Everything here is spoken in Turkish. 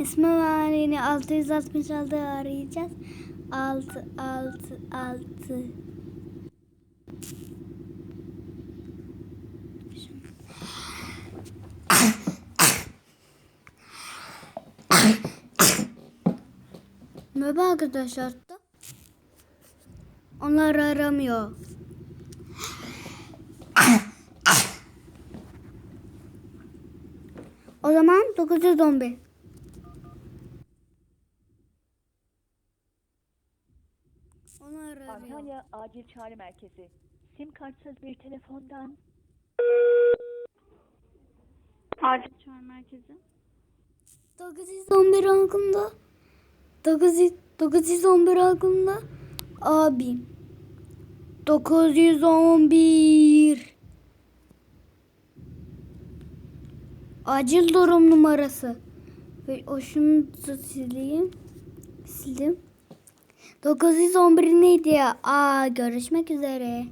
İsmi var yine 666 arayacağız. 6 6 6 Merhaba arkadaşlar. Onlar aramıyor. O zaman 911. arıyor. Antalya Acil Çağrı Merkezi. Sim kartsız bir telefondan Acil çağrı merkezi. 911 hakkında 900 911 hakkında abim 911 acil durum numarası ve o şunu sileyim sildim 911 neydi aa görüşmek üzere